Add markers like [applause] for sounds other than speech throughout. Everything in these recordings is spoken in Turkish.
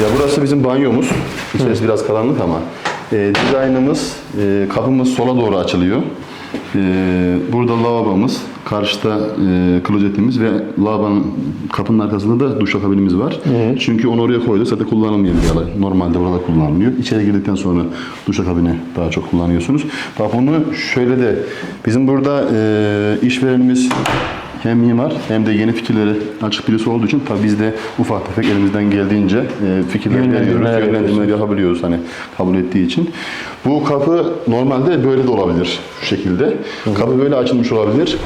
Ya burası bizim banyomuz. İçerisi biraz karanlık ama e, dizaynımız, e, kapımız sola doğru açılıyor. E, burada lavabomuz, karşıda e, klozetimiz ve lavabonun kapının arkasında da duşakabinimiz var. Çünkü onu oraya koyduk. Zaten kullanılmıyor bir alan. Normalde burada kullanılmıyor. İçeri girdikten sonra duşakabini daha çok kullanıyorsunuz. Bak bunu şöyle de bizim burada e, işverenimiz hem mimar hem de yeni fikirleri açık birisi olduğu için tabii biz de ufak tefek elimizden geldiğince e, fikirler veriyoruz, yönlendirmeler yapabiliyoruz hani kabul ettiği için. Bu kapı normalde böyle de olabilir şu şekilde. Kapı böyle açılmış olabilir.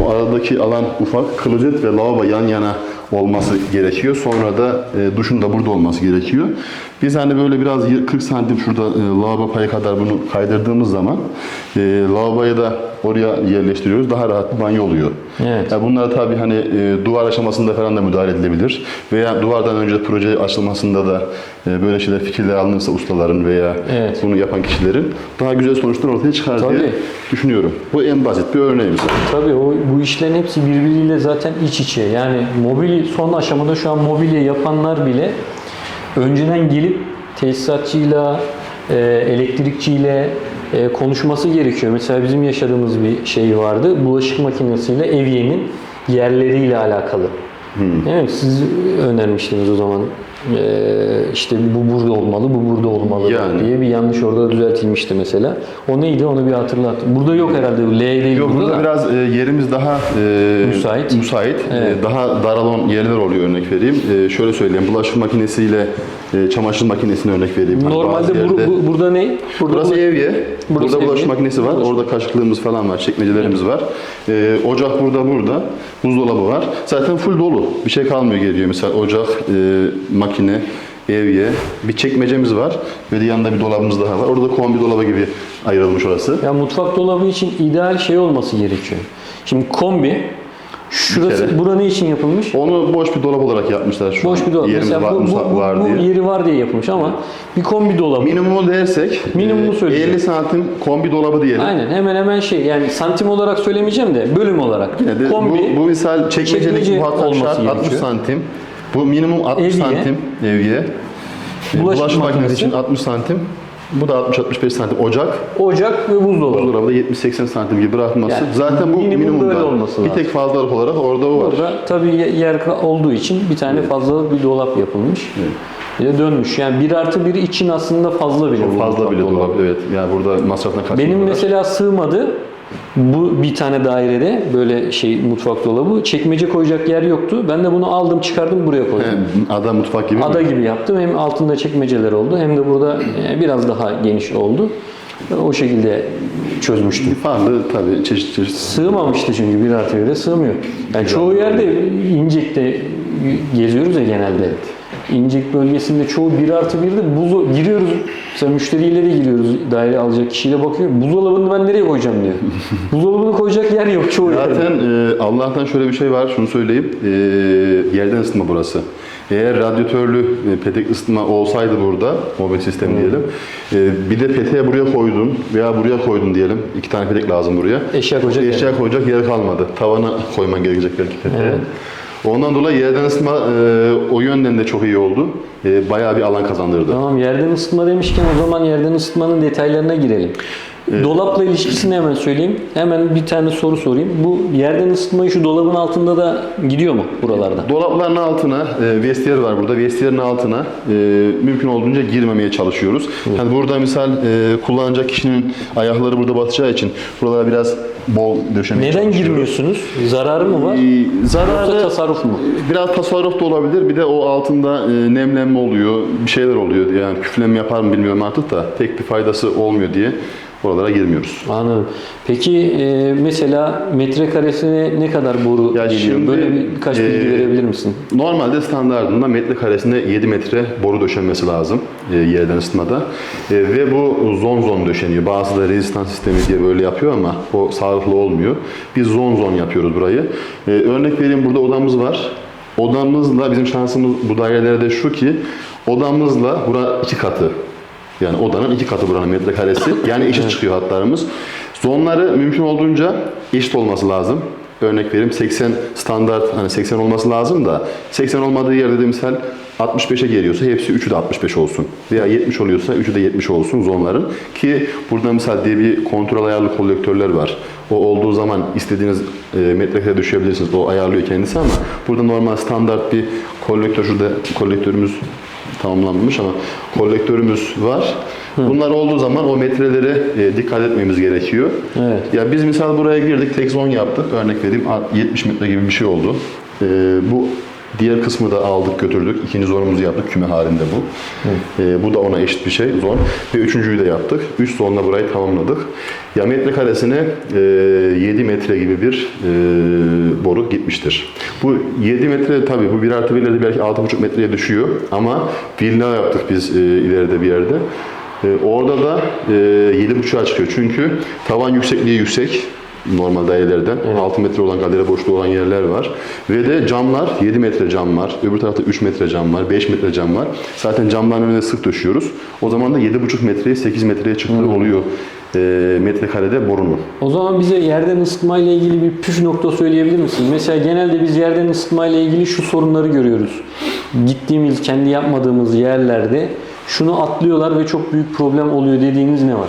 O aradaki alan ufak, klozet ve lavabo yan yana olması gerekiyor. Sonra da e, duşun da burada olması gerekiyor. Biz hani böyle biraz y- 40 santim şurada e, lavabo payı kadar bunu kaydırdığımız zaman e, lavaboya da oraya yerleştiriyoruz. Daha rahat bir banyo oluyor. Evet. Ya bunlar tabii hani e, duvar aşamasında falan da müdahale edilebilir. Veya duvardan önce proje açılmasında da e, böyle şeyler fikirler alınırsa ustaların veya Evet. bunu yapan kişilerin daha güzel sonuçlar ortaya çıkar diye Tabii. düşünüyorum. Bu en basit bir örneğimiz. Tabii o bu işlerin hepsi birbiriyle zaten iç içe. Yani mobil son aşamada şu an mobilya yapanlar bile önceden gelip tesisatçıyla, e, elektrikçiyle e, konuşması gerekiyor. Mesela bizim yaşadığımız bir şey vardı. Bulaşık makinesiyle evyenin yerleriyle alakalı. Evet, siz önermiştiniz o zaman. E, işte bu burada olmalı, bu burada olmalı Yani. diye bir yanlış orada düzeltilmişti mesela. O neydi onu bir hatırlat. Burada yok herhalde. L değil Yok burada burada da. biraz e, yerimiz daha e, Müsait. müsait. E, Evet. daha daralan yerler oluyor örnek vereyim. E, şöyle söyleyeyim. Bulaşık makinesiyle e, çamaşır makinesine örnek vereyim. Hani Normalde bazı bur- yerde- bu- burada ne? Burada Burası bu- evye. Burası burada bulaşık evye. makinesi var. Orada kaşıklığımız falan var. Çekmecelerimiz var. Ee, ocak burada burada. Buzdolabı var. Zaten full dolu. Bir şey kalmıyor geliyor. Mesela ocak, e, makine, evye. Bir çekmecemiz var. Ve de yanında bir dolabımız daha var. Orada kombi dolabı gibi ayrılmış orası. Ya mutfak dolabı için ideal şey olması gerekiyor. Şimdi kombi şurası kere. bura ne için yapılmış? Onu boş bir dolap olarak yapmışlar şu Boş an. bir dolap. Yerimiz Mesela var, bu, bu, bu, var bu diye. yeri var diye yapılmış ama bir kombi dolabı. Minimumu dersek Minimumu e, söyleyeceğim. 50 santim kombi dolabı diyelim. Aynen hemen hemen şey yani santim olarak söylemeyeceğim de bölüm olarak. Yine de kombi bu, bu misal çekmecelik çekmece olması şart 60 gerekiyor. santim. Bu minimum 60 Evye. santim evye. E, Bulaşık Bulaşık, makinesi. için 60 santim. Bu da 60-65 santim ocak. ocak ve buzdolabı. Buzdolabı da 70-80 santim gibi bırakması. Yani Zaten bu minimum minimum böyle olması Bir lazım. tek fazlalık olarak orada o var. Burada tabii ye- yer olduğu için bir tane fazla bir dolap yapılmış. Bir de dönmüş. Yani bir artı bir için aslında fazla bile bu Fazla bile dolabı. dolap. Evet. Yani burada masraftan kaçınıyorlar. Benim mesela sığmadı. Bu bir tane dairede böyle şey mutfak dolabı. Çekmece koyacak yer yoktu. Ben de bunu aldım çıkardım buraya koydum. He, ada mutfak gibi. Ada mi? gibi yaptım. Hem altında çekmeceler oldu hem de burada e, biraz daha geniş oldu. O şekilde çözmüştüm. Farklı tabii çeşit çeşit. Sığmamıştı çünkü bir artı sığmıyor. Yani çoğu yerde İncek'te geziyoruz ya genelde. İncek bölgesinde çoğu bir artı birde buzo giriyoruz. Mesela müşteriyle de giriyoruz daire alacak kişiyle bakıyor. Buzdolabını ben nereye koyacağım diyor. [laughs] Buzdolabını koyacak yer yok çoğu yerde. Zaten e, Allah'tan şöyle bir şey var, şunu söyleyeyim. E, yerden ısıtma burası. Eğer radyatörlü e, petek ısıtma olsaydı burada, mobil sistem diyelim. e, bir de peteğe buraya koydun veya buraya koydun diyelim. iki tane petek lazım buraya. Eşya koyacak yer Eşya koyacak yer kalmadı. Tavana koyman gerekecek belki peteğe. Ondan dolayı yerden ısıtma e, o yönden de çok iyi oldu. E, bayağı bir alan kazandırdı. Tamam yerden ısıtma demişken o zaman yerden ısıtmanın detaylarına girelim. Dolapla ilişkisini hemen söyleyeyim. Hemen bir tane soru sorayım. Bu yerden ısıtmayı şu dolabın altında da gidiyor mu buralarda? Dolapların altına e, vestiyer var burada. Vestiyerin altına e, mümkün olduğunca girmemeye çalışıyoruz. Yani burada misal e, kullanacak kişinin ayakları burada batacağı için buralara biraz bol döşemeye Neden girmiyorsunuz? Zararı mı var? E, Yoksa zararı tasarruf mu? biraz tasarruf da olabilir. Bir de o altında e, nemlenme oluyor. Bir şeyler oluyor. Yani küflenme yapar mı bilmiyorum artık da pek bir faydası olmuyor diye oralara girmiyoruz. Anladım. Peki e, mesela metrekaresine ne kadar boru Ya geliyor? şimdi, Böyle bir, bilgi e, verebilir misin? Normalde standartında metrekaresinde 7 metre boru döşenmesi lazım e, yerden ısıtmada. E, ve bu zon zon döşeniyor. Bazı da rezistans sistemi diye böyle yapıyor ama o sağlıklı olmuyor. Biz zon zon yapıyoruz burayı. E, örnek vereyim burada odamız var. Odamızla bizim şansımız bu dairelerde şu ki odamızla bura iki katı. Yani odanın iki katı buranın metrekaresi. Yani eşit çıkıyor hatlarımız. Zonları mümkün olduğunca eşit olması lazım. Örnek vereyim 80 standart hani 80 olması lazım da 80 olmadığı yerde de misal 65'e geliyorsa hepsi 3'ü de 65 olsun. Veya 70 oluyorsa 3'ü de 70 olsun zonların. Ki burada mesela diye bir kontrol ayarlı kolektörler var. O olduğu zaman istediğiniz e, metrekareye düşebilirsiniz. O ayarlıyor kendisi ama burada normal standart bir kolektör şurada kolektörümüz tamamlanmış ama kolektörümüz var. Bunlar olduğu zaman o metrelere e, dikkat etmemiz gerekiyor. Evet. Ya biz misal buraya girdik, tek zone yaptık. Örnek vereyim, a- 70 metre gibi bir şey oldu. E, bu diğer kısmı da aldık götürdük. İkinci zonumuzu yaptık, küme halinde bu. E, bu da ona eşit bir şey, zon. Ve üçüncüyü de yaptık. Üç zonla burayı tamamladık. Ya metrekaresine e, 7 metre gibi bir e, boru gitmiştir. Bu 7 metre tabii bu 1 artı 1'lerde belki 6,5 metreye düşüyor. Ama villa yaptık biz e, ileride bir yerde. E, orada da e, 7,5'a çıkıyor. Çünkü tavan yüksekliği yüksek normal dairelerden. 6 metre olan galeri boşluğu olan yerler var. Ve de camlar 7 metre cam var. Öbür tarafta 3 metre cam var. 5 metre cam var. Zaten camların önüne sık döşüyoruz. O zaman da 7,5 metreye 8 metreye çıktığı oluyor e, metrekarede borunun. O zaman bize yerden ısıtma ile ilgili bir püf nokta söyleyebilir misin? Mesela genelde biz yerden ısıtma ile ilgili şu sorunları görüyoruz. Gittiğimiz, kendi yapmadığımız yerlerde şunu atlıyorlar ve çok büyük problem oluyor dediğiniz ne var?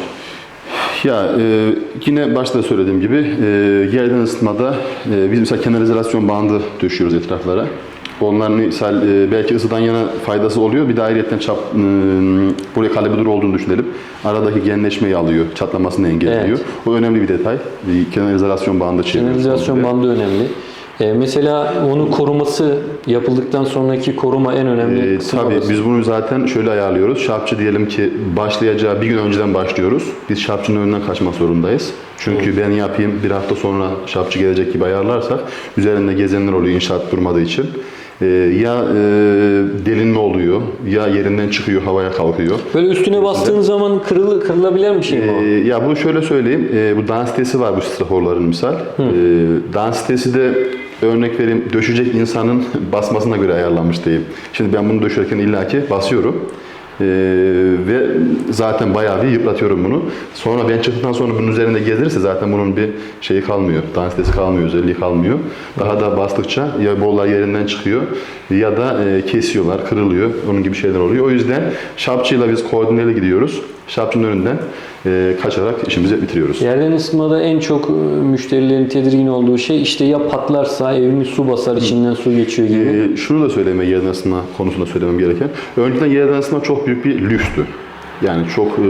Ya e, yine başta söylediğim gibi e, yerden ısıtmada e, biz mesela kanalizasyon bandı döşüyoruz etraflara. Onların misal e, belki ısıdan yana faydası oluyor. Bir de ayrıyetten çap, e, buraya kalibre olduğunu düşünelim. Aradaki genleşmeyi alıyor, çatlamasını engelliyor. Evet. O önemli bir detay. Bir kanalizasyon bandı çeviriyoruz. Kanalizasyon komple. bandı önemli. Ee, mesela onun koruması yapıldıktan sonraki koruma en önemli Ee, kısım tabii orası. biz bunu zaten şöyle ayarlıyoruz. Şapçı diyelim ki başlayacağı bir gün önceden başlıyoruz. Biz şapçının önünden kaçmak zorundayız. Çünkü ben yapayım bir hafta sonra şapçı gelecek gibi ayarlarsak üzerinde gezenler oluyor inşaat durmadığı için. Ee, ya e, delinme oluyor ya yerinden çıkıyor havaya kalkıyor. Böyle üstüne bastığın zaman kırıl, kırılabilen bir şey mi? Ee, ya bu şöyle söyleyeyim. Ee, bu dans sitesi var bu straforların misal. Ee, dans sitesi de örnek vereyim döşecek insanın basmasına göre ayarlanmış diyeyim. Şimdi ben bunu döşerken illaki basıyorum. Ee, ve zaten bayağı bir yıpratıyorum bunu. Sonra ben çıktıktan sonra bunun üzerinde gezdirirse zaten bunun bir şeyi kalmıyor. Dans sitesi kalmıyor, özelliği kalmıyor. Daha da bastıkça ya bollar yerinden çıkıyor ya da e, kesiyorlar, kırılıyor. Onun gibi şeyler oluyor. O yüzden şapçıyla biz koordineli gidiyoruz. Şapçının önünden e, kaçarak işimizi bitiriyoruz. Yerden ısıtmada en çok e, müşterilerin tedirgin olduğu şey işte ya patlarsa evimiz su basar içinden su geçiyor gibi. Ee, şunu da söyleme yerden ısınma konusunda söylemem gereken. Önceden yerden ısınma çok büyük bir lükstü. Yani çok e,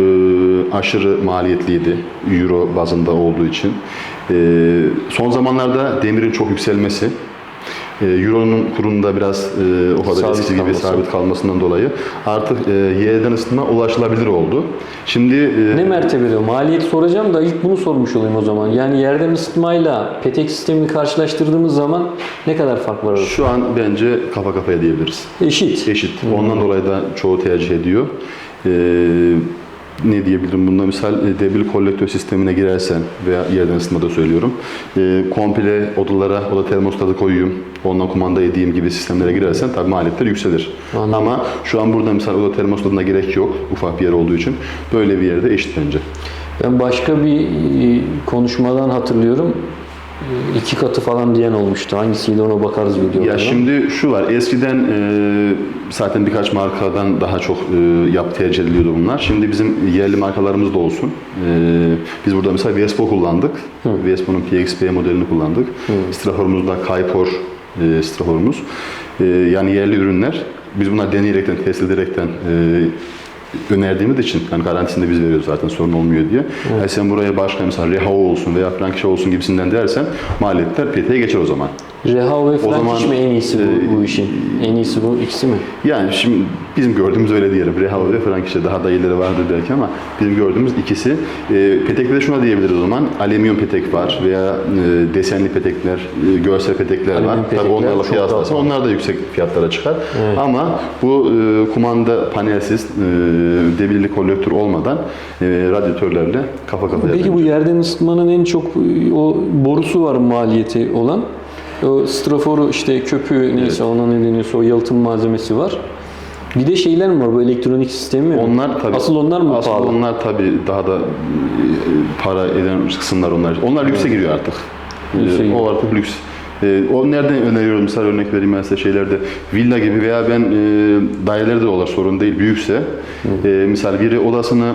aşırı maliyetliydi euro bazında olduğu için. E, son zamanlarda demirin çok yükselmesi, e, Euro'nun kurunda biraz e, o kadar Sabit eskisi gibi kalması. sabit kalmasından dolayı artık e, yerden ısınma ulaşılabilir oldu. Şimdi e, Ne mertebede? Maliyet soracağım da ilk bunu sormuş olayım o zaman. Yani yerden ısıtmayla petek sistemini karşılaştırdığımız zaman ne kadar fark var arasında? şu an bence kafa kafaya diyebiliriz. Eşit. Eşit. Ondan dolayı da çoğu tercih ediyor. Ee, ne diyebilirim bunda misal e, debil kolektör sistemine girersen veya yerden ısıtmada söylüyorum. E, komple odalara oda termostatı koyayım, ondan kumanda edeyim gibi sistemlere girersen tabii maliyetler yükselir. Anladım. Ama şu an burada misal oda termostatına gerek yok ufak bir yer olduğu için. Böyle bir yerde eşit bence. Ben başka bir e, konuşmadan hatırlıyorum. E, iki katı falan diyen olmuştu. Hangisiydi ona bakarız videoda. Ya şimdi şu var, eskiden e, zaten birkaç markadan daha çok e, yap tercih ediliyordu bunlar. Şimdi bizim yerli markalarımız da olsun. E, biz burada mesela Vespo kullandık. Vespo'nun PXP modelini kullandık. Straforumuz da Kaypor e, straforumuz. E, yani yerli ürünler. Biz bunlar deneyerekten, test ederekten e, önerdiğimiz için yani garantisini de biz veriyoruz zaten sorun olmuyor diye. Yani sen buraya başka mesela Rehao olsun veya Frankişe olsun gibisinden dersen maliyetler PT'ye geçer o zaman. Reha ve zaman, Frankiş mi en iyisi bu, bu e, işin? En iyisi bu ikisi mi? Yani şimdi bizim gördüğümüz öyle diyelim. Rehava ve Frankiş'te daha da iyileri vardır belki ama bizim gördüğümüz ikisi. E, petekte de şuna diyebiliriz o zaman. Alüminyum petek var veya e, desenli petekler, e, görsel petekler var. Alüminyum Tabii petekler onlarla çok kıyaslarsan onlar da yüksek fiyatlara çıkar. Ama bu e, kumanda panelsiz, e, devirli kolektör olmadan e, radyatörlerle kafa kafaya Peki bu yerden ısıtmanın en çok e, o borusu var maliyeti olan. O straforu işte köpüğü neyse ona ne deniyorsa o yalıtım malzemesi var. Bir de şeyler mi var bu elektronik sistemi mi? Onlar tabii. Asıl onlar mı Asıl pahalı? onlar tabii daha da e, para eden kısımlar onlar. Onlar lükse giriyor artık. Lükse E, giriyor. o artık lüks. E, o nereden öneriyorum? Misal örnek vereyim ben size şeylerde. Villa gibi veya ben e, dairelerde de olur sorun değil büyükse. E, misal biri odasını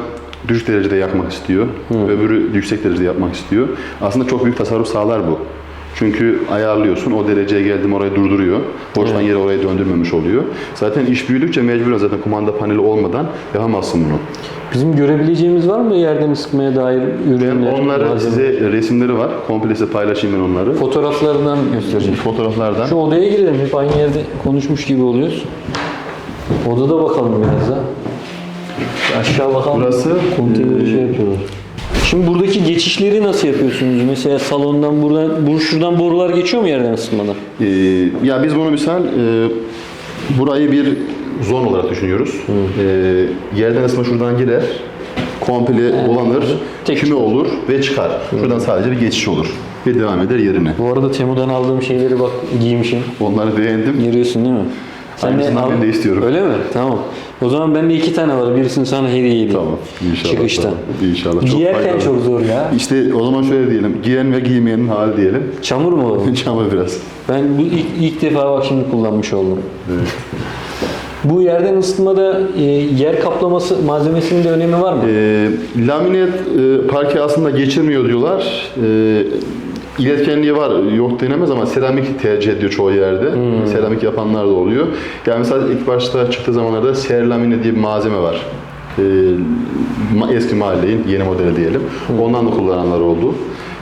düşük derecede yakmak istiyor. Öbürü yüksek derecede yapmak istiyor. Aslında çok büyük tasarruf sağlar bu. Çünkü ayarlıyorsun, o dereceye geldim orayı durduruyor. Boştan yere orayı döndürmemiş oluyor. Zaten iş büyüdükçe mecburen zaten kumanda paneli olmadan yapamazsın bunu. Bizim görebileceğimiz var mı yerden ısıtmaya dair Ben ürünler? onları malzeme? size resimleri var. Komple size paylaşayım ben onları. Fotoğraflardan göstereceğim. Fotoğraflardan. Şu odaya girelim. Hep aynı yerde konuşmuş gibi oluyoruz. Odada bakalım biraz da. Aşağı bakalım. Burası, konteyneri e, şey yapıyorlar. Şimdi buradaki geçişleri nasıl yapıyorsunuz? Mesela salondan buradan, bu şuradan borular geçiyor mu yerden ısıtmadan? Ee, ya biz bunu misal e, burayı bir zon olarak düşünüyoruz. Ee, yerden ısıtma şuradan girer. Komple dolanır, Tek küme olur ve çıkar. Şuradan sadece bir geçiş olur ve devam eder yerine. Bu arada Temu'dan aldığım şeyleri bak giymişim. Onları beğendim. Görüyorsun değil mi? Aynısından ben de istiyorum. Öyle mi? Tamam. O zaman bende iki tane var. Birisini sana hediye edeyim. Tamam. İnşallah. Çıkışta. tamam. İnşallah. Çok Giyerken faydalı. çok zor ya. İşte o zaman şöyle diyelim. Giyen ve giymeyenin hali diyelim. Çamur mu olur? [laughs] Çamur biraz. Ben bu ilk, ilk defa bak şimdi kullanmış oldum. Evet. [laughs] Bu yerden ısıtmada e, yer kaplaması malzemesinin de önemi var mı? E, laminat e, parke aslında geçirmiyor diyorlar. E, iletkenliği var, yok denemez ama seramik tercih ediyor çoğu yerde. Seramik yapanlar da oluyor. Yani mesela ilk başta çıktığı zamanlarda serlamine diye bir malzeme var. E, ma- eski mahalleyin yeni modeli diyelim. Ondan da kullananlar oldu.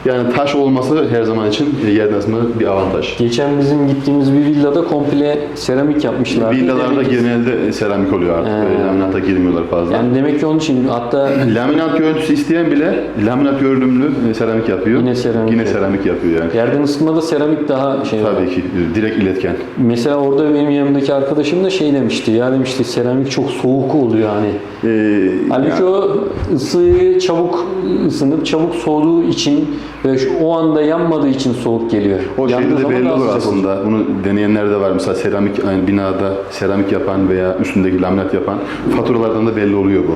Yani taş olması her zaman için e, yerden ısıtma bir avantaj. Geçen bizim gittiğimiz bir villada komple seramik yapmışlar. Villalarda genelde seramik oluyor artık. Böyle laminata girmiyorlar fazla. Yani demek ki onun için hatta Laminat görüntüsü isteyen bile laminat görünümlü e, seramik yapıyor. Yine seramik Yine yapıyor. seramik yapıyor yani. yerden ısıtmada seramik daha şey var. Tabii ki e, direkt iletken. Mesela orada benim yanımdaki arkadaşım da şey demişti. Ya demişti seramik çok soğuk oluyor hani. Ee, Halbuki o ısıyı çabuk ısınıp çabuk soğuduğu için ve şu- o anda yanmadığı için soğuk geliyor. o Yandığı şeyde de belli olur aslında. Bunu deneyenler de var. Mesela seramik yani binada seramik yapan veya üstündeki laminat yapan faturalardan da belli oluyor bu.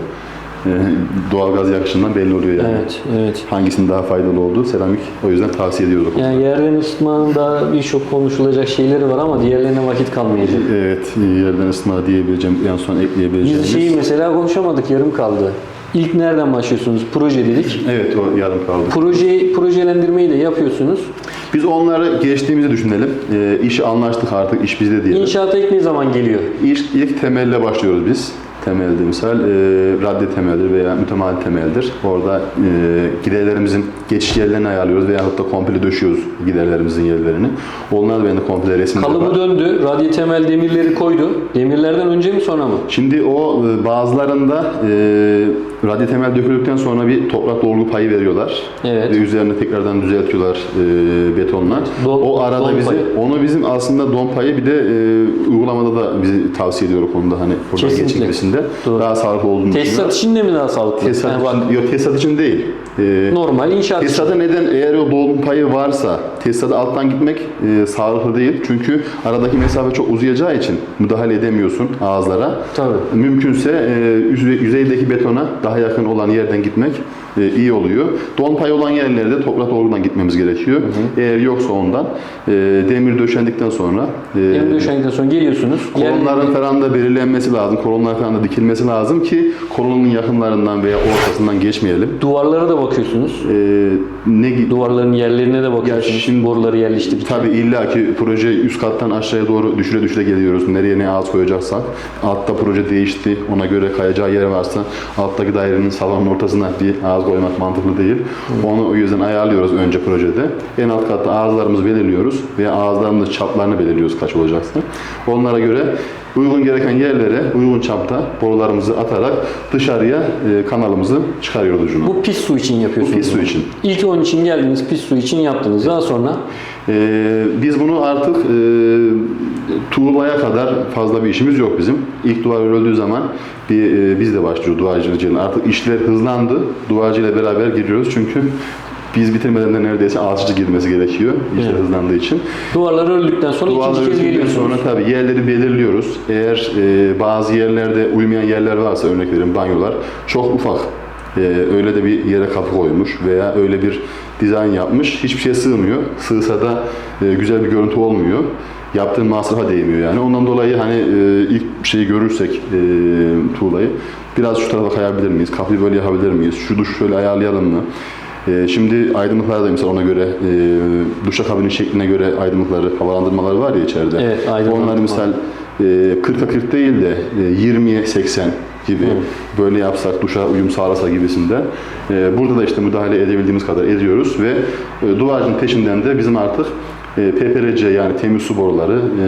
Ee, doğalgaz yakışından belli oluyor yani. Evet, evet. Hangisinin daha faydalı olduğu seramik. O yüzden tavsiye ediyoruz. o konuda. Yani yerden ısıtmanın da birçok konuşulacak şeyleri var ama diğerlerine vakit kalmayacak. Evet, yerden ısıtma diyebileceğim, en son ekleyebileceğimiz. Biz şeyi mesela konuşamadık, yarım kaldı. İlk nereden başlıyorsunuz? Proje dedik. Evet, o yarım kaldı. Proje, projelendirmeyi de yapıyorsunuz. Biz onları geçtiğimizi düşünelim. Ee, işi anlaştık artık, iş bizde diyelim. İnşaata ilk ne zaman geliyor? İlk, ilk temelle başlıyoruz biz. Temelde misal e, radde temeldir veya mütemadi temeldir. Orada e, giderlerimizin geçiş yerlerini ayarlıyoruz veyahut da komple döşüyoruz giderlerimizin yerlerini. Onlar da bende komple resimleri Kalıbı var. döndü, radyo temel demirleri koydu. Demirlerden önce mi sonra mı? Şimdi o e, bazılarında e, radyo temel döküldükten sonra bir toprak dolgu payı veriyorlar. Evet. Ve üzerine tekrardan düzeltiyorlar e, betonla. Don- o arada don bizi, payı. onu bizim aslında don payı bir de e, uygulamada da bizi tavsiye ediyor o konuda hani buradan Kesinlikle. Geçilmesinde Doğru. daha sağlıklı olduğunu Tesisat için de mi daha sağlıklı? Tesisat Yani bak, için, yok tesisat için değil. Ee, normal inşaat tesisata neden eğer o dolgun payı varsa tesisata alttan gitmek e, sağlıklı değil. Çünkü aradaki mesafe çok uzayacağı için müdahale edemiyorsun ağızlara. Tabii. Mümkünse e, yüzey- yüzeydeki betona daha yakın olan yerden gitmek e, iyi oluyor. Don payı olan yerlerde toprak dolgudan gitmemiz gerekiyor. Eğer yoksa ondan e, demir döşendikten sonra e, Demir döşendikten sonra geliyorsunuz. Kolonların Yerlerini- falan da belirlenmesi lazım. Kolonlar falan da dikilmesi lazım ki kolonun yakınlarından veya ortasından geçmeyelim. Duvarlara da bakıyorsunuz. Ee, ne Duvarların yerlerine de bakıyorsunuz. şimdi- boruları yerleştirirken. Tabii illa ki proje üst kattan aşağıya doğru düşüre düşüre geliyoruz. Nereye ne ağız koyacaksak. Altta proje değişti. Ona göre kayacağı yer varsa alttaki dairenin salonun ortasına bir ağız koymak mantıklı değil. Onu o yüzden ayarlıyoruz önce projede. En alt katta ağızlarımızı belirliyoruz ve ağızlarımızın çaplarını belirliyoruz kaç olacaksa. Onlara göre uygun gereken yerlere uygun çapta borularımızı atarak dışarıya e, kanalımızı çıkarıyoruz ucunu. Bu pis su için yapıyorsunuz. Bu pis su için. İlk onun için geldiniz, pis su için yaptınız. Daha sonra Ee, biz bunu artık e, tuğlaya kadar fazla bir işimiz yok bizim. İlk duvar örüldüğü zaman bir, e, biz de başlıyor duvarcılığın. Artık işler hızlandı. Duvarcı ile beraber giriyoruz çünkü biz bitirmeden de neredeyse ağaççı girmesi gerekiyor işler Evet. hızlandığı için. duvarlar ördükten sonra Duvarları ikinci kez geliyorsunuz. sonra tabii yerleri belirliyoruz. Eğer e, bazı yerlerde uymayan yerler varsa örnek veriyorum banyolar çok ufak. e, öyle de bir yere kapı koymuş veya öyle bir dizayn yapmış. Hiçbir şeye sığmıyor. Sığsa da e, güzel bir görüntü olmuyor. Yaptığın masrafa değmiyor yani. Ondan dolayı hani e, ilk şeyi görürsek e, tuğlayı biraz şu tarafa kayabilir miyiz? Kapıyı böyle yapabilir miyiz? Şu duş şöyle ayarlayalım mı? E, şimdi aydınlıklar da mesela ona göre e, duşakabinin şekline göre aydınlıkları, havalandırmaları var ya içeride. Evet, aydınlatma. Onlar misal e, 40'a 40 değil de e, 20'ye 80 gibi böyle yapsak, duşa uyum sağlasa gibisinden. E, burada da işte müdahale edebildiğimiz kadar ediyoruz ve e, duvarcının peşinden de bizim artık e, PPRC yani temiz su boruları, e,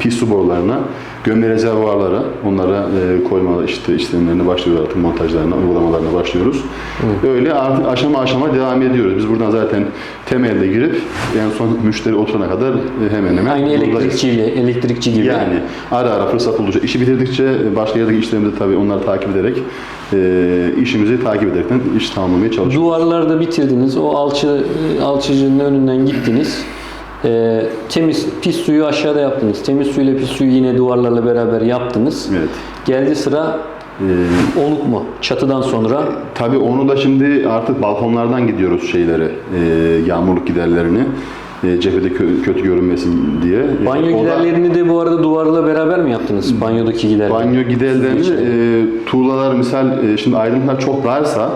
pis su borularına, gömme rezervuarlara, onlara e, koyma işte işlemlerine başlıyoruz artık montajlarına, uygulamalarına başlıyoruz. Öyle artık aşama aşama devam ediyoruz. Biz buradan zaten temelde girip en son müşteri oturana kadar e, hemen hemen Aynı elektrikçiyle, elektrikçi gibi. Yani ara ara fırsat buldukça işi bitirdikçe başka yerdeki işlerimizi tabii onları takip ederek e, işimizi takip ederekten iş tamamlamaya çalışıyoruz. Duvarlarda bitirdiniz. O alçı alçıcının önünden gittiniz. Ee, temiz pis suyu aşağıda yaptınız. Temiz suyla pis suyu yine duvarlarla beraber yaptınız. Evet. Geldi sıra E, oluk mu? Çatıdan sonra tabii onu da şimdi artık balkonlardan gidiyoruz şeylere, e, yağmurluk giderlerini. E, cephede kö- kötü görünmesin diye. E, banyo o da- giderlerini de bu arada duvarla beraber mi yaptınız? Banyodaki giderleri. Banyo giderlerini e, tuğlalar misal e, şimdi aydınlıklar çok darsa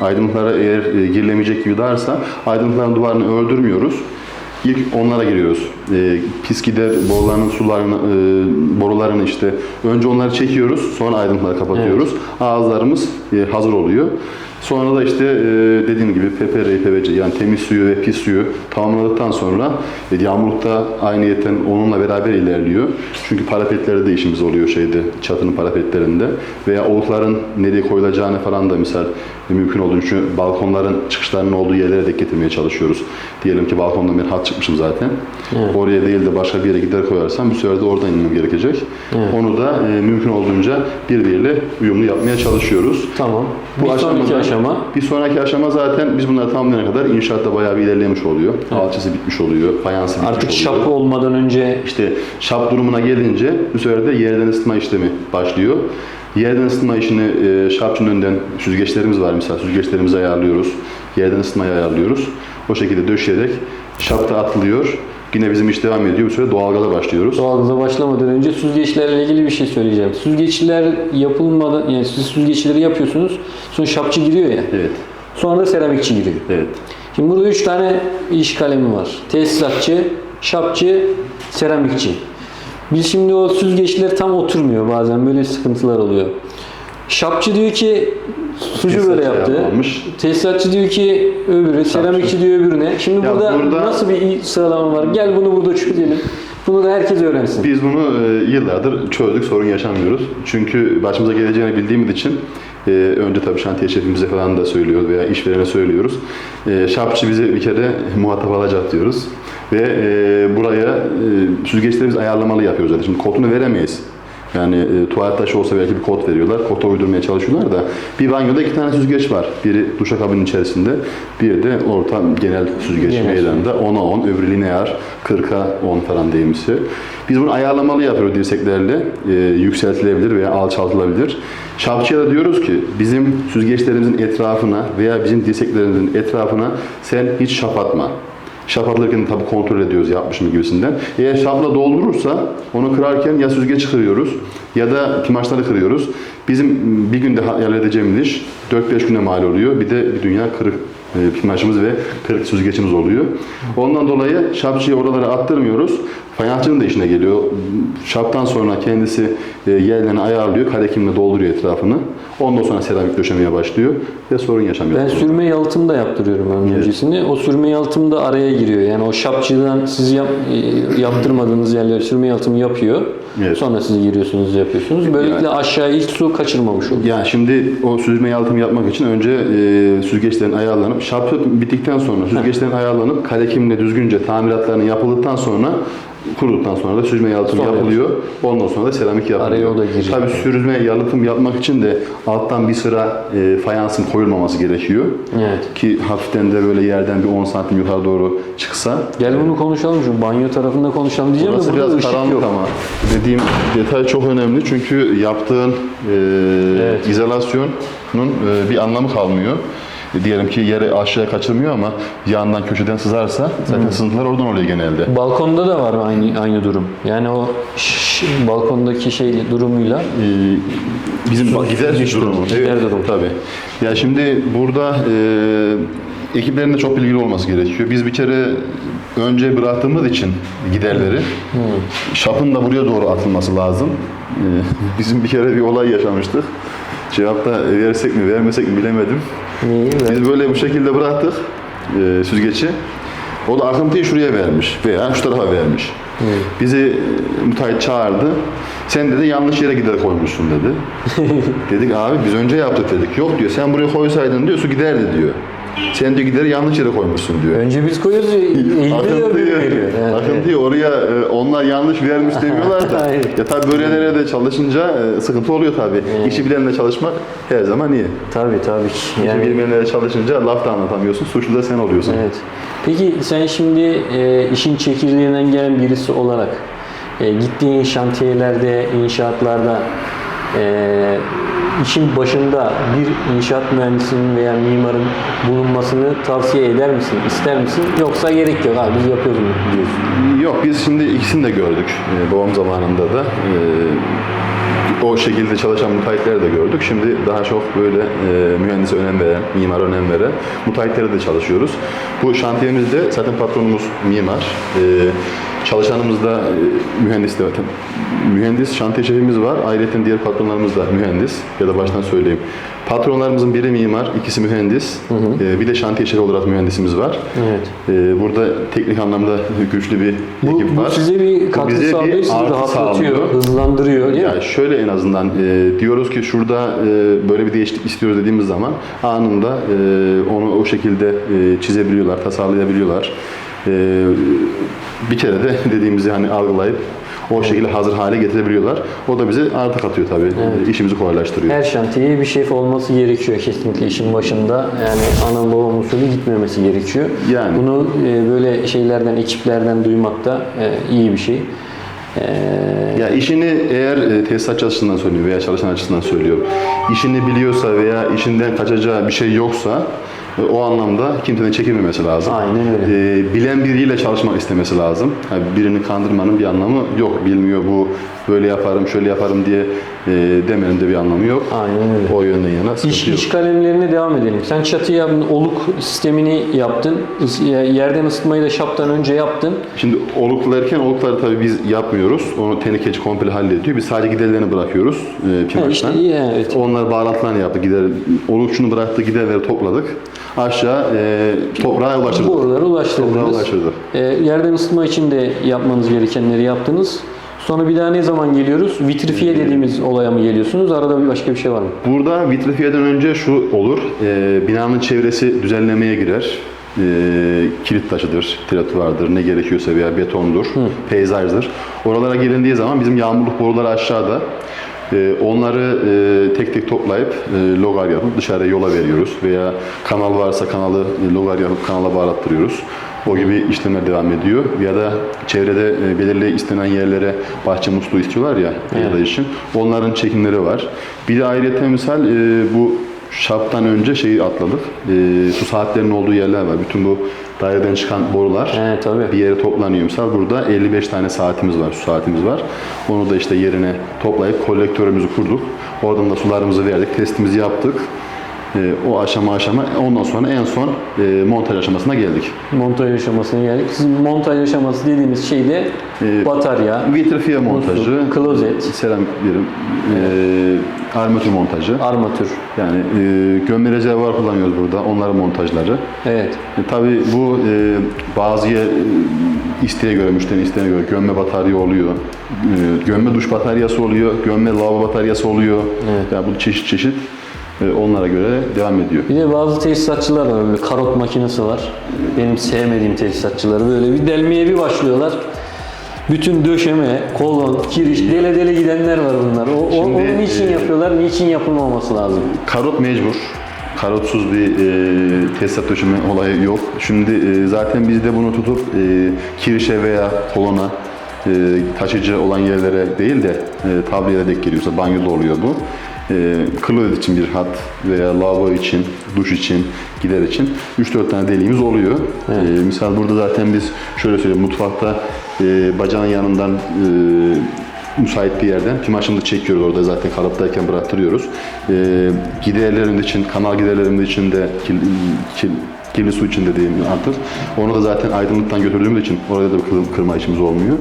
aydınlıklara eğer e, girilemeyecek gibi darsa aydınlıkların duvarını öldürmüyoruz. İlk onlara giriyoruz. E, pis gider borularının sularını, e, borularını işte önce onları çekiyoruz, sonra aydınlıkları kapatıyoruz. Ağızlarımız e, hazır oluyor. Sonra da işte e, dediğim gibi PPR, PVC yani temiz suyu ve pis suyu tamamladıktan sonra e, yağmurlukta aynıyetten onunla beraber ilerliyor. Çünkü parapetlerde de işimiz oluyor şeyde çatının parapetlerinde veya olukların nereye koyulacağını falan da misal mümkün olduğunca balkonların çıkışlarının olduğu yerlere dek getirmeye çalışıyoruz. Diyelim ki balkondan bir hat çıkmışım zaten. Oraya değil de başka bir yere gider koyarsam bir sefer de oradan inmem gerekecek. Onu da e, mümkün olduğunca birbiriyle uyumlu yapmaya çalışıyoruz. Tamam. Bu bir sonraki aşama Bir sonraki aşama zaten biz bunları tamamlayana kadar inşaatta bayağı bir ilerlemiş oluyor. Alçısı bitmiş oluyor, fayansı bitmiş artık oluyor. şapı olmadan önce İşte şap durumuna gelince bu sefer de yerden ısıtma işlemi başlıyor. Yerden ısıtma işini e, şapçının önden süzgeçlerimiz var mesela süzgeçlerimizi ayarlıyoruz. Yerden ısıtmayı ayarlıyoruz. O şekilde döşeyerek şapta atılıyor. Yine bizim iş devam ediyor. Bu sefer doğalgaza başlıyoruz. Doğalgaza başlamadan önce süzgeçlerle ilgili bir şey söyleyeceğim. Süzgeçler yapılmadan, yani siz süzgeçleri yapıyorsunuz, sonra şapçı giriyor ya, Evet. sonra da seramikçi giriyor. Evet. Şimdi burada üç tane iş kalemi var. Tesisatçı, şapçı, seramikçi. Biz şimdi o süzgeçler tam oturmuyor bazen böyle sıkıntılar oluyor. Şapçı diyor ki sucu böyle yaptı. yapmamış. Tesisatçı diyor ki öbürü, seramikçi diyor öbürüne. Şimdi Ya burada, burada- nasıl bir sıralama var? Gel bunu burada çözelim. Bunu da herkes öğrensin. Biz bunu e, yıllardır çözdük, sorun yaşamıyoruz. Çünkü başımıza geleceğini bildiğimiz için e, önce tabii şantiye şefimize falan da söylüyoruz veya işverene söylüyoruz. E, şapçı bize bir kere muhatap alacak diyoruz. Ve e, buraya e, süzgeçlerimizi ayarlamalı yapıyoruz zaten. Şimdi kodunu veremeyiz. Yani e, tuvalet taşı olsa belki bir kod veriyorlar. Koda uydurmaya çalışıyorlar da bir banyoda iki tane süzgeç var. Biri duşakabinin içerisinde, bir de orta genel süzgeç Genel meydanda. 10'a 10, öbürü lineer, 40'a 10 falan deyimsi. Biz bunu ayarlamalı yapıyoruz dirseklerle. E, yükseltilebilir veya alçaltılabilir. Şapçıya da diyoruz ki bizim süzgeçlerimizin etrafına veya bizim dirseklerimizin etrafına sen hiç şap atma. Şap tabii kontrol ediyoruz yapmış mı gibisinden. Eğer şapla doldurursa onu kırarken ya süzgeç kırıyoruz ya da pimaçları kırıyoruz. Bizim bir günde halledeceğimiz iş 4-5 güne mal oluyor. Bir de bir dünya kırık e, pimaşımız ve kırık süzgeçimiz oluyor. Ondan dolayı şapçıyı oralara attırmıyoruz. Fayansçının da işine geliyor. Şaptan sonra kendisi e, yerlerini ayarlıyor. Karekimle dolduruyor etrafını. Ondan sonra seramik döşemeye başlıyor ve sorun yaşamıyor. Ben sürme yalıtım da yaptırıyorum ön öncesini. O sürme yalıtım da araya giriyor. Yani o şapçıdan siz yap, e, yaptırmadığınız yerlere sürme yalıtımı yapıyor. Evet. Sonra siz giriyorsunuz, yapıyorsunuz. Böylelikle aşağı hiç su kaçırmamış oluyor. Yani şimdi o süzme yalıtım yapmak için önce e, süzgeçlerin ayarlanıp şapı bittikten sonra süzgeçlerin ayarlanıp kale kimle düzgünce tamiratlarının yapıldıktan sonra kuruduktan sonra da süzme yalıtım Sonra yapılıyor. Ondan sonra da seramik yapılıyor. Araya o da girecek. Tabii süzme yalıtım yapmak için de alttan bir sıra e, fayansın koyulmaması gerekiyor. Evet. Ki hafiften de böyle yerden bir 10 santim yukarı doğru çıksa Gel bunu konuşalım şu banyo tarafında konuşalım diyeceğim Burası de burada biraz ışık karanlık yok. ama dediğim detay çok önemli çünkü yaptığın e, Evet. izolasyonun e, bir anlamı kalmıyor. Diyelim ki yere aşağıya kaçırmıyor ama yandan köşeden sızarsa zaten sızıntılar oradan oluyor genelde. Balkonda da var aynı aynı durum. Yani o balkondaki şey durumuyla E, bizim bak, gider durumu. durumu, Evet, gider durumu. Tabii. Ya şimdi burada e, ekiplerin de çok bilgili olması gerekiyor. Biz bir kere önce bıraktığımız için giderleri şapın da buraya doğru atılması lazım. E, [laughs] bizim bir kere bir olay yaşamıştık. Cevapta versek mi vermesek mi bilemedim. neyi Biz böyle bu şekilde bıraktık e, süzgeci. O da akıntıyı şuraya vermiş veya şu tarafa vermiş. Bizi e, müteahhit çağırdı. Sen dedi yanlış yere gider koymuşsun dedi. [laughs] dedik abi biz önce yaptık dedik. Yok diyor sen buraya koysaydın diyor su giderdi diyor. Sen diyor gideri yanlış yere koymuşsun diyor. önce biz koyuyoruz [laughs] eğiliyor Akıntıyı, veriyor. Evet, akıntıyı oraya e, onlar yanlış vermiş demiyorlar da. [laughs] Ya tabii böylelere de çalışınca e, sıkıntı oluyor tabii. İşi bilenle çalışmak her zaman iyi. Tabii tabii. Yani Yani bilmeyenlere çalışınca laf da anlatamıyorsun. Suçlu da sen oluyorsun. Evet. Peki sen şimdi e, işin çekirdeğinden gelen birisi olarak e, gittiğin şantiyelerde, inşaatlarda e, işin başında bir inşaat mühendisinin veya mimarın bulunmasını tavsiye eder misin, ister misin? Yoksa gerek yok abi biz yapıyoruz diyorsun. Yok biz şimdi ikisini de gördük e, babam zamanında da. E, o şekilde çalışan müteahhitleri de gördük. Şimdi daha çok böyle e, mühendise önem veren, mimar önem veren müteahhitlere de çalışıyoruz. Bu şantiyemizde zaten patronumuz mimar. E, çalışanımız da e, mühendis de zaten. Mühendis, şantiye şefimiz var. Ayrıca diğer patronlarımız da mühendis. Ya da baştan söyleyeyim. Patronlarımızın biri mimar, ikisi mühendis. E, bir de şantiye şefi olarak mühendisimiz var. Evet. Ee, burada teknik anlamda güçlü bir Bu, ekip bu var. size bir Bu katkı bize bir sağlıyor, sizi artı rahatlatıyor, sağlıyor. hızlandırıyor değil mi? Yani şöyle en azından e, diyoruz ki şurada e, böyle bir değişiklik istiyoruz dediğimiz zaman anında e, onu o şekilde e, çizebiliyorlar, tasarlayabiliyorlar. E, bir kere de [laughs] dediğimizi hani algılayıp o şekilde hazır hale getirebiliyorlar. O da bize artı katıyor tabii. E, işimizi kolaylaştırıyor. Her şantiyeye bir şef olması gerekiyor kesinlikle işin başında. Yani ana baba usulü gitmemesi gerekiyor. Yani. Bunu e, böyle şeylerden, ekiplerden duymak da e, iyi bir şey. E, Ya işini eğer e, tesisatçı açısından söylüyor veya çalışan açısından söylüyor. İşini biliyorsa veya işinden kaçacağı bir şey yoksa o anlamda kimsenin çekinmemesi lazım. Aynen öyle. E, bilen biriyle çalışmak istemesi lazım. Yani birini kandırmanın bir anlamı yok. Bilmiyor bu böyle yaparım, şöyle yaparım diye e, demenin de bir anlamı yok. Aynen öyle. O yönden yana İş, yok. iş kalemlerine devam edelim. Sen çatı yaptın, oluk sistemini yaptın. Yerden ısıtmayı da şaptan önce yaptın. Şimdi oluklarken olukları tabii biz yapmıyoruz. Onu tenikeç komple hallediyor. Biz sadece giderlerini bırakıyoruz e, Ha, işte evet. Onlar bağlantılarını yaptık. Gider, olukçunun bıraktığı giderleri topladık. Aşağı e, toprağa ulaştırdık. Boruları Toprağa ulaştırdınız. ulaştırdık. E, yerden ısıtma için de yapmanız gerekenleri yaptınız. Sonra bir daha ne zaman geliyoruz? Vitrifiye dediğimiz olaya mı geliyorsunuz? Arada bir başka bir şey var mı? Burada vitrifiyeden önce şu olur. E, binanın çevresi düzenlemeye girer. E, kilit taşıdır, tratuvardır, ne gerekiyorsa veya betondur, peyzajdır. Oralara gelindiği zaman bizim yağmurluk boruları aşağıda. E, onları e, tek tek toplayıp e, logar yapıp dışarıya yola veriyoruz. Veya kanal varsa kanalı e, logar yapıp kanala bağlattırıyoruz. O gibi işlemler devam ediyor. Ya da çevrede belirli istenen yerlere bahçe musluğu istiyorlar ya ya da için. Onların çekimleri var. Bir de ayrıca misal bu şaptan önce şeyi atladık. E, su saatlerinin olduğu yerler var. Bütün bu daireden çıkan borular He, tabii. bir yere toplanıyor. Misal burada 55 tane saatimiz var, su saatimiz var. Onu da işte yerine toplayıp kolektörümüzü kurduk. Oradan da sularımızı verdik, testimizi yaptık. E, o aşama aşama ondan sonra en son e, montaj aşamasına geldik. Montaj aşamasına geldik. Sizin montaj aşaması dediğimiz şey de Ee, batarya, Vitrifiye montajı, musluk, klozet, seramik diyelim, e, armatür montajı. armatür. Yani e, gömme rezervuar kullanıyoruz burada, onların montajları. Evet. E, tabii bu e, bazı e, isteğe göre, müşterinin isteğine göre gömme batarya oluyor. E, gömme duş bataryası oluyor, gömme lavabo bataryası oluyor. Evet. Yani bu çeşit çeşit e, onlara göre devam ediyor. Bir de bazı tesisatçılar var böyle karot makinesi var. Benim sevmediğim tesisatçıları böyle bir delmeye bir başlıyorlar. Bütün döşeme, kolon, kiriş, dele dele gidenler var bunlar. O, Şimdi, onu niçin e, yapıyorlar, niçin yapılmaması lazım? Karot mecbur. Karotsuz bir e, tesisat döşeme olayı yok. Şimdi e, zaten biz de bunu tutup e, kirişe veya kolona e, taşıcı olan yerlere değil de e, tabliyede denk geliyorsa banyoda oluyor bu. E, klozet için bir hat veya lavabo için, duş için, gider için 3-4 tane deliğimiz oluyor. E, misal burada zaten biz şöyle söyleyeyim mutfakta e, bacağın yanından e, müsait bir yerden pimaşını çekiyoruz orada zaten kalıptayken bıraktırıyoruz. Ee, giderlerimiz için, kanal giderlerimiz için de kil, kil, kirli su için de diyeyim artık. Onu da zaten aydınlıktan götürdüğümüz için orada da bir kır- kırma işimiz olmuyor.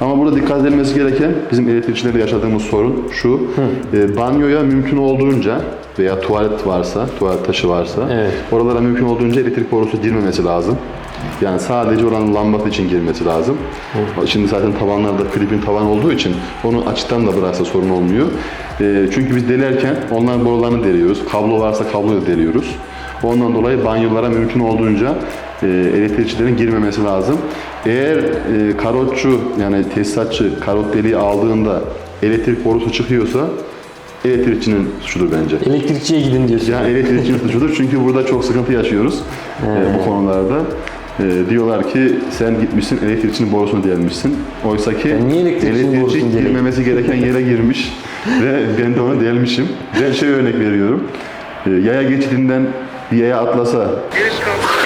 Ama burada dikkat edilmesi gereken bizim elektrikçilerle yaşadığımız sorun şu. e, banyoya mümkün olduğunca veya tuvalet varsa, tuvalet taşı varsa Evet. oralara mümkün olduğunca elektrik borusu girmemesi lazım. Yani sadece oranın lambası için girmesi lazım. Şimdi zaten tavanlarda klipin tavan olduğu için onu açıktan da bıraksa sorun olmuyor. Ee, çünkü biz delerken onların borularını deliyoruz. Kablo varsa kabloyu deliyoruz. Ondan dolayı banyolara mümkün olduğunca e, elektrikçilerin girmemesi lazım. Eğer e, karotçu yani tesisatçı karot deliği aldığında elektrik borusu çıkıyorsa elektrikçinin suçudur bence. Elektrikçiye gidin diyorsun. Yani elektrikçinin [laughs] suçudur çünkü burada çok sıkıntı yaşıyoruz e, bu konularda. E, diyorlar ki sen gitmişsin elektrikçinin borusunu delmişsin. Oysa ki Ben niye elektrikçinin elektrikçi girmemesi gereken [laughs] yere girmiş ve ben de onu delmişim. Ben şey örnek veriyorum. E, yaya geçidinden yaya atlasa. Giriş kapısı